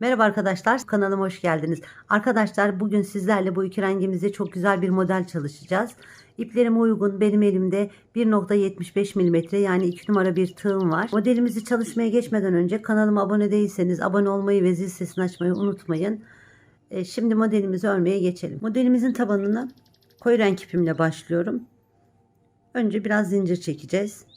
Merhaba arkadaşlar kanalıma hoş geldiniz. Arkadaşlar bugün sizlerle bu iki rengimizde çok güzel bir model çalışacağız. İplerime uygun benim elimde 1.75 mm yani 2 numara bir tığım var. Modelimizi çalışmaya geçmeden önce kanalıma abone değilseniz abone olmayı ve zil sesini açmayı unutmayın. E, şimdi modelimizi örmeye geçelim. Modelimizin tabanına koyu renk ipimle başlıyorum. Önce biraz zincir çekeceğiz.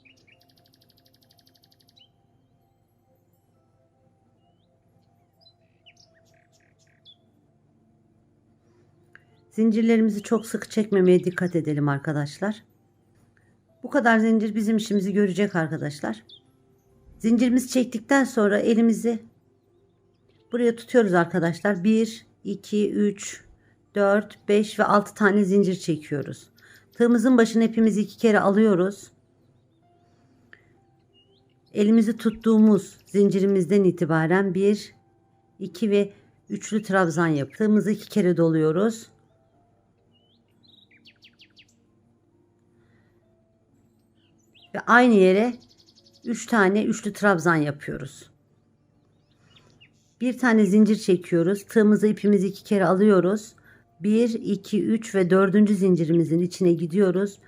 Zincirlerimizi çok sık çekmemeye dikkat edelim arkadaşlar. Bu kadar zincir bizim işimizi görecek arkadaşlar. Zincirimizi çektikten sonra elimizi buraya tutuyoruz arkadaşlar. 1, 2, 3, 4, 5 ve 6 tane zincir çekiyoruz. Tığımızın başını hepimiz iki kere alıyoruz. Elimizi tuttuğumuz zincirimizden itibaren 1, 2 ve üçlü trabzan yaptığımızı iki kere doluyoruz. Ve aynı yere 3 tane üçlü trabzan yapıyoruz. Bir tane zincir çekiyoruz. Tığımızı ipimizi iki kere alıyoruz. 1, 2, 3 ve 4. zincirimizin içine gidiyoruz.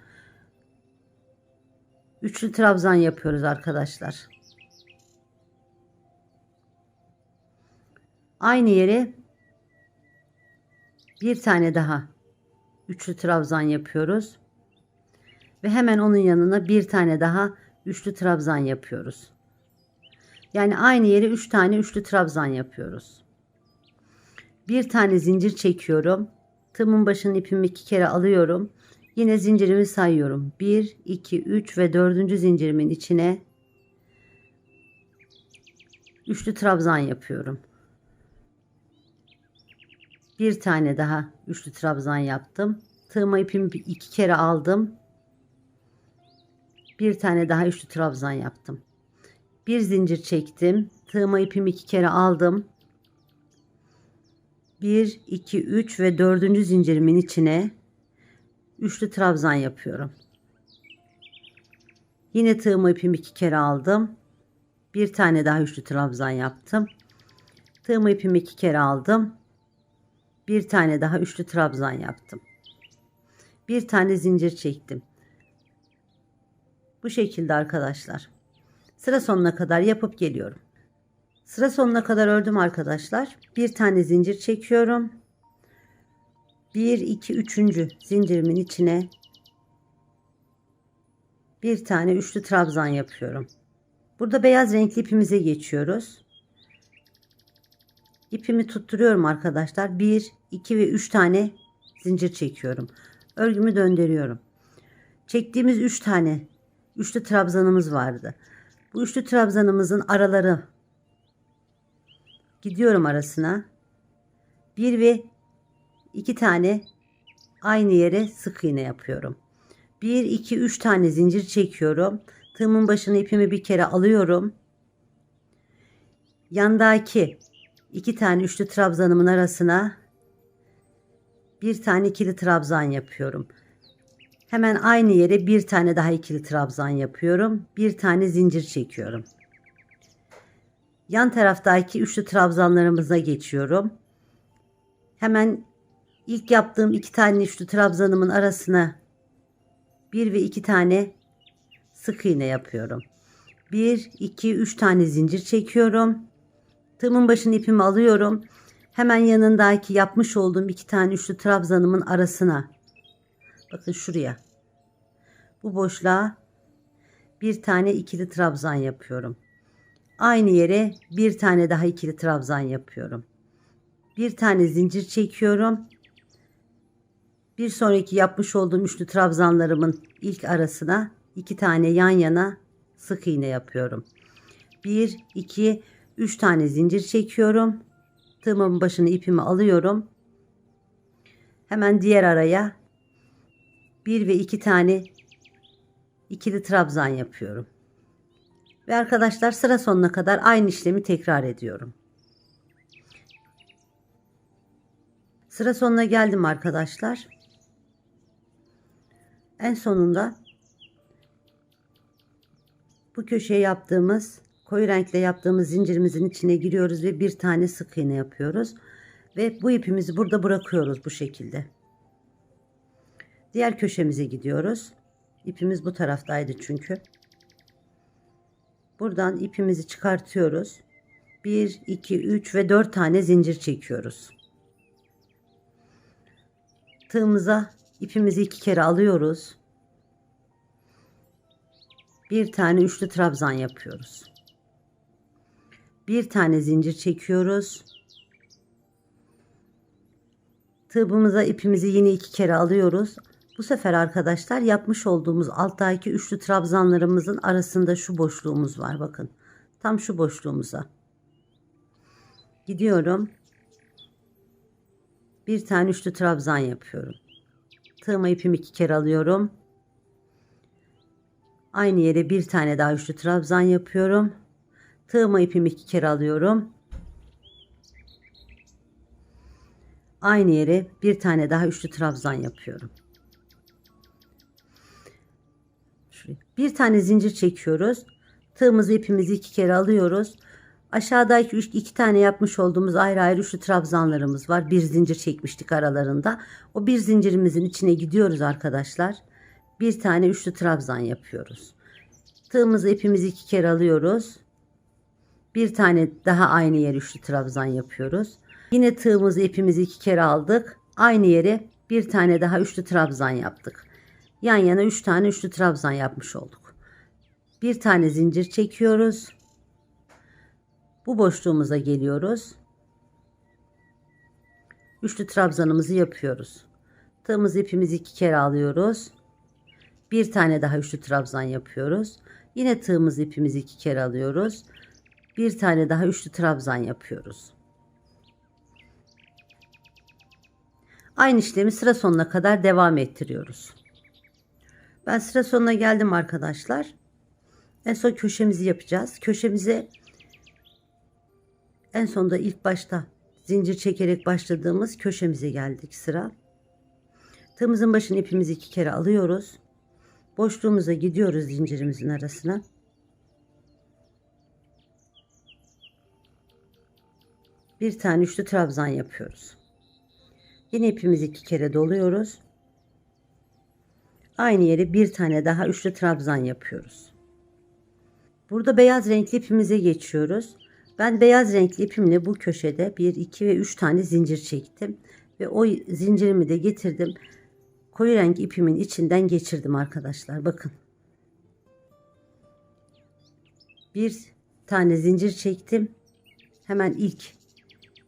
Üçlü trabzan yapıyoruz arkadaşlar. Aynı yere bir tane daha üçlü trabzan yapıyoruz. Ve hemen onun yanına bir tane daha üçlü trabzan yapıyoruz. Yani aynı yere üç tane üçlü trabzan yapıyoruz. Bir tane zincir çekiyorum. Tığımın başının ipimi iki kere alıyorum. Yine zincirimi sayıyorum. 1, 2, 3 ve 4. zincirimin içine üçlü trabzan yapıyorum. Bir tane daha üçlü trabzan yaptım. Tığıma ipimi iki kere aldım. Bir tane daha üçlü trabzan yaptım. Bir zincir çektim. Tığıma ipimi iki kere aldım. 1, 2, 3 ve 4. zincirimin içine üçlü trabzan yapıyorum. Yine tığıma ipimi iki kere aldım. Bir tane daha üçlü trabzan yaptım. Tığıma ipimi iki kere aldım. Bir tane daha üçlü trabzan yaptım. Bir tane zincir çektim. Bu şekilde arkadaşlar. Sıra sonuna kadar yapıp geliyorum. Sıra sonuna kadar ördüm arkadaşlar. Bir tane zincir çekiyorum. 1 2 3. zincirimin içine bir tane üçlü trabzan yapıyorum. Burada beyaz renkli ipimize geçiyoruz. İpimi tutturuyorum arkadaşlar. 1 2 ve 3 tane zincir çekiyorum. Örgümü döndürüyorum. Çektiğimiz 3 tane üçlü trabzanımız vardı. Bu üçlü trabzanımızın araları gidiyorum arasına. Bir ve iki tane aynı yere sık iğne yapıyorum. Bir, iki, üç tane zincir çekiyorum. Tığımın başına ipimi bir kere alıyorum. Yandaki iki tane üçlü trabzanımın arasına bir tane ikili trabzan yapıyorum. Hemen aynı yere bir tane daha ikili trabzan yapıyorum. Bir tane zincir çekiyorum. Yan taraftaki üçlü trabzanlarımıza geçiyorum. Hemen ilk yaptığım iki tane üçlü trabzanımın arasına bir ve iki tane sık iğne yapıyorum. Bir, iki, üç tane zincir çekiyorum. Tığımın başını ipimi alıyorum. Hemen yanındaki yapmış olduğum iki tane üçlü trabzanımın arasına bakın şuraya bu boşluğa bir tane ikili trabzan yapıyorum. Aynı yere bir tane daha ikili trabzan yapıyorum. Bir tane zincir çekiyorum. Bir sonraki yapmış olduğum üçlü trabzanlarımın ilk arasına iki tane yan yana sık iğne yapıyorum. Bir, iki, üç tane zincir çekiyorum. Tığımın başını ipimi alıyorum. Hemen diğer araya bir ve iki tane ikili trabzan yapıyorum. Ve arkadaşlar sıra sonuna kadar aynı işlemi tekrar ediyorum. Sıra sonuna geldim arkadaşlar. En sonunda bu köşeye yaptığımız koyu renkle yaptığımız zincirimizin içine giriyoruz ve bir tane sık iğne yapıyoruz. Ve bu ipimizi burada bırakıyoruz bu şekilde. Diğer köşemize gidiyoruz. İpimiz bu taraftaydı çünkü. Buradan ipimizi çıkartıyoruz. 1, 2, 3 ve 4 tane zincir çekiyoruz. Tığımıza ipimizi iki kere alıyoruz. Bir tane üçlü trabzan yapıyoruz. Bir tane zincir çekiyoruz. Tığımıza ipimizi yine iki kere alıyoruz. Bu sefer arkadaşlar yapmış olduğumuz alttaki üçlü trabzanlarımızın arasında şu boşluğumuz var bakın. Tam şu boşluğumuza. Gidiyorum. Bir tane üçlü trabzan yapıyorum. Tığıma ipimi iki kere alıyorum. Aynı yere bir tane daha üçlü trabzan yapıyorum. Tığıma ipimi iki kere alıyorum. Aynı yere bir tane daha üçlü trabzan yapıyorum. Bir tane zincir çekiyoruz. Tığımızı ipimizi iki kere alıyoruz. Aşağıdaki üç, iki tane yapmış olduğumuz ayrı ayrı üçlü trabzanlarımız var. Bir zincir çekmiştik aralarında. O bir zincirimizin içine gidiyoruz arkadaşlar. Bir tane üçlü trabzan yapıyoruz. Tığımızı ipimizi iki kere alıyoruz. Bir tane daha aynı yer üçlü trabzan yapıyoruz. Yine tığımızı ipimizi iki kere aldık. Aynı yere bir tane daha üçlü trabzan yaptık. Yan yana üç tane üçlü trabzan yapmış olduk. Bir tane zincir çekiyoruz. Bu boşluğumuza geliyoruz. Üçlü trabzanımızı yapıyoruz. Tığımız ipimizi iki kere alıyoruz. Bir tane daha üçlü trabzan yapıyoruz. Yine tığımız ipimizi iki kere alıyoruz. Bir tane daha üçlü trabzan yapıyoruz. Aynı işlemi sıra sonuna kadar devam ettiriyoruz. Ben sıra sonuna geldim arkadaşlar. En son köşemizi yapacağız. Köşemize en sonda ilk başta zincir çekerek başladığımız köşemize geldik sıra. Tığımızın başını ipimizi iki kere alıyoruz. Boşluğumuza gidiyoruz zincirimizin arasına. Bir tane üçlü trabzan yapıyoruz. Yine ipimizi iki kere doluyoruz. Aynı yere bir tane daha üçlü trabzan yapıyoruz. Burada beyaz renkli ipimize geçiyoruz. Ben beyaz renkli ipimle bu köşede 1, 2 ve 3 tane zincir çektim. Ve o zincirimi de getirdim. Koyu renk ipimin içinden geçirdim arkadaşlar. Bakın. Bir tane zincir çektim. Hemen ilk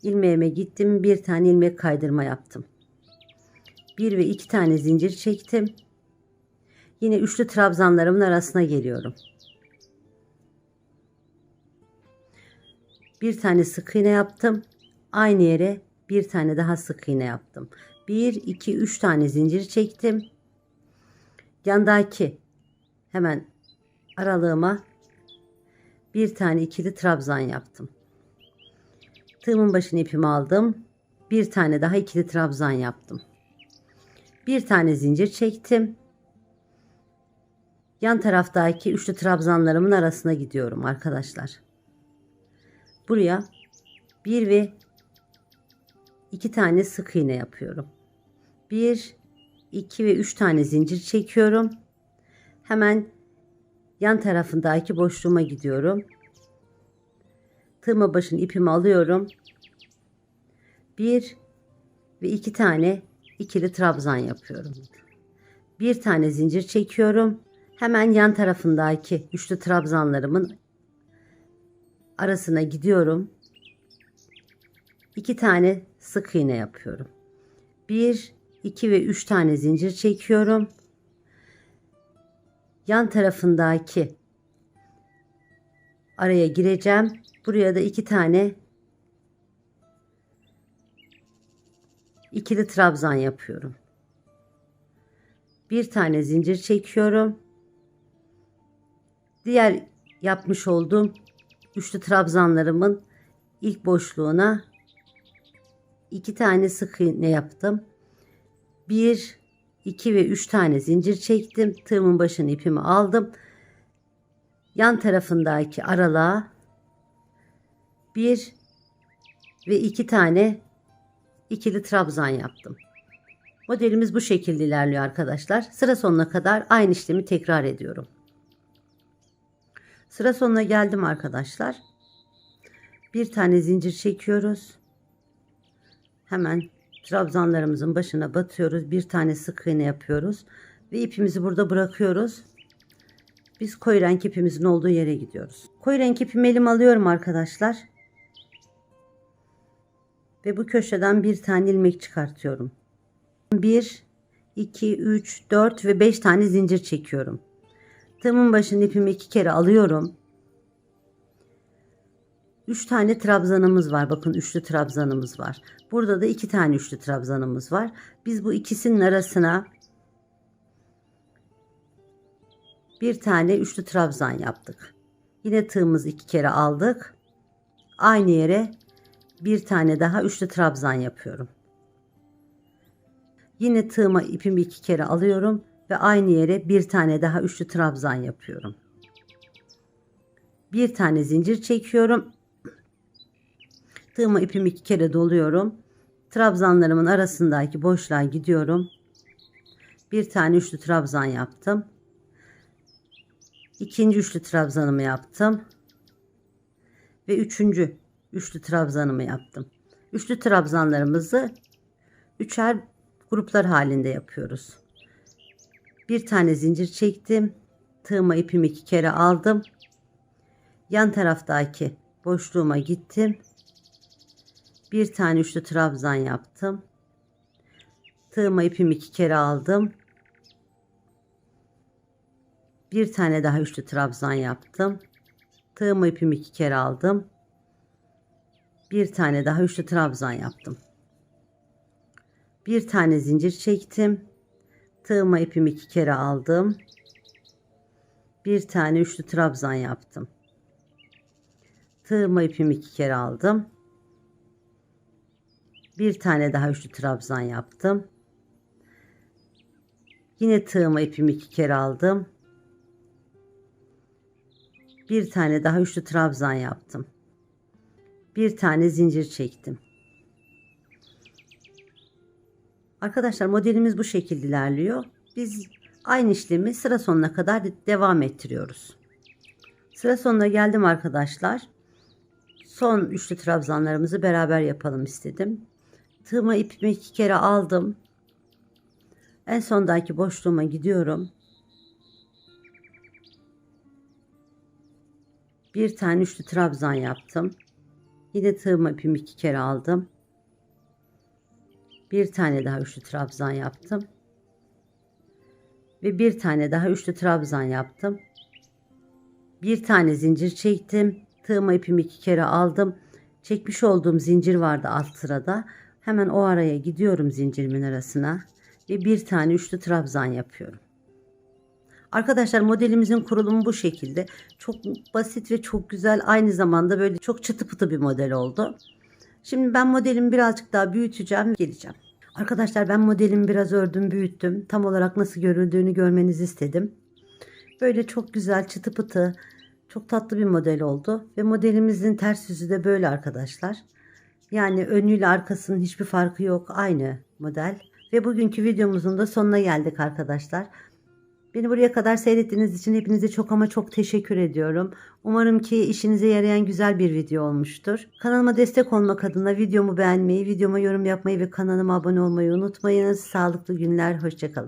ilmeğime gittim. Bir tane ilmek kaydırma yaptım. Bir ve iki tane zincir çektim. Yine üçlü trabzanlarımın arasına geliyorum. Bir tane sık iğne yaptım. Aynı yere bir tane daha sık iğne yaptım. 1 2 3 tane zincir çektim. Yandaki hemen aralığıma bir tane ikili trabzan yaptım. Tığımın başını ipimi aldım. Bir tane daha ikili trabzan yaptım. Bir tane zincir çektim. Yan taraftaki üçlü trabzanlarımın arasına gidiyorum arkadaşlar. Buraya bir ve iki tane sık iğne yapıyorum. Bir, iki ve üç tane zincir çekiyorum. Hemen yan tarafındaki boşluğuma gidiyorum. Tığma başın ipimi alıyorum. Bir ve iki tane ikili trabzan yapıyorum. Bir tane zincir çekiyorum. Hemen yan tarafındaki üçlü trabzanlarımın arasına gidiyorum. İki tane sık iğne yapıyorum. Bir, iki ve üç tane zincir çekiyorum. Yan tarafındaki araya gireceğim. Buraya da iki tane ikili trabzan yapıyorum. Bir tane zincir çekiyorum. Diğer yapmış olduğum üçlü trabzanlarımın ilk boşluğuna iki tane sık iğne yaptım. Bir, iki ve üç tane zincir çektim. Tığımın başını ipimi aldım. yan tarafındaki aralığa bir ve iki tane ikili trabzan yaptım. Modelimiz bu şekilde ilerliyor arkadaşlar. Sıra sonuna kadar aynı işlemi tekrar ediyorum. Sıra sonuna geldim arkadaşlar. Bir tane zincir çekiyoruz. Hemen trabzanlarımızın başına batıyoruz. Bir tane sık iğne yapıyoruz. Ve ipimizi burada bırakıyoruz. Biz koyu renk ipimizin olduğu yere gidiyoruz. Koyu renk ipimi elim alıyorum arkadaşlar. Ve bu köşeden bir tane ilmek çıkartıyorum. 1, 2, 3, 4 ve 5 tane zincir çekiyorum. Tığımın başını ipimi iki kere alıyorum. 3 tane trabzanımız var. Bakın üçlü trabzanımız var. Burada da 2 tane üçlü trabzanımız var. Biz bu ikisinin arasına bir tane üçlü trabzan yaptık. Yine tığımızı iki kere aldık. Aynı yere bir tane daha üçlü trabzan yapıyorum. Yine tığıma ipimi iki kere alıyorum ve aynı yere bir tane daha üçlü trabzan yapıyorum. Bir tane zincir çekiyorum. Tığıma ipimi iki kere doluyorum. Trabzanlarımın arasındaki boşluğa gidiyorum. Bir tane üçlü trabzan yaptım. İkinci üçlü trabzanımı yaptım. Ve üçüncü üçlü trabzanımı yaptım. Üçlü trabzanlarımızı üçer gruplar halinde yapıyoruz. Bir tane zincir çektim. Tığıma ipimi iki kere aldım. Yan taraftaki boşluğuma gittim. Bir tane üçlü trabzan yaptım. Tığıma ipimi iki kere aldım. Bir tane daha üçlü trabzan yaptım. Tığıma ipimi iki kere aldım. Bir tane daha üçlü trabzan yaptım. Bir tane zincir çektim. Tığıma ipimi iki kere aldım. Bir tane üçlü trabzan yaptım. Tığıma ipimi iki kere aldım. Bir tane daha üçlü trabzan yaptım. Yine tığıma ipimi iki kere aldım. Bir tane daha üçlü trabzan yaptım. Bir tane zincir çektim. Arkadaşlar modelimiz bu şekilde ilerliyor. Biz aynı işlemi sıra sonuna kadar devam ettiriyoruz. Sıra sonuna geldim arkadaşlar. Son üçlü trabzanlarımızı beraber yapalım istedim. Tığıma ipimi iki kere aldım. En sondaki boşluğuma gidiyorum. Bir tane üçlü trabzan yaptım. Yine tığıma ipimi iki kere aldım. Bir tane daha üçlü trabzan yaptım. Ve bir tane daha üçlü trabzan yaptım. Bir tane zincir çektim. Tığıma ipimi iki kere aldım. Çekmiş olduğum zincir vardı alt sırada. Hemen o araya gidiyorum zincirimin arasına. Ve bir tane üçlü trabzan yapıyorum. Arkadaşlar modelimizin kurulumu bu şekilde. Çok basit ve çok güzel. Aynı zamanda böyle çok çıtı pıtı bir model oldu. Şimdi ben modelimi birazcık daha büyüteceğim. Geleceğim. Arkadaşlar ben modelimi biraz ördüm büyüttüm. Tam olarak nasıl görüldüğünü görmenizi istedim. Böyle çok güzel çıtı pıtı çok tatlı bir model oldu. Ve modelimizin ters yüzü de böyle arkadaşlar. Yani önüyle arkasının hiçbir farkı yok. Aynı model. Ve bugünkü videomuzun da sonuna geldik arkadaşlar. Beni buraya kadar seyrettiğiniz için hepinize çok ama çok teşekkür ediyorum. Umarım ki işinize yarayan güzel bir video olmuştur. Kanalıma destek olmak adına videomu beğenmeyi, videoma yorum yapmayı ve kanalıma abone olmayı unutmayınız. Sağlıklı günler, hoşçakalın.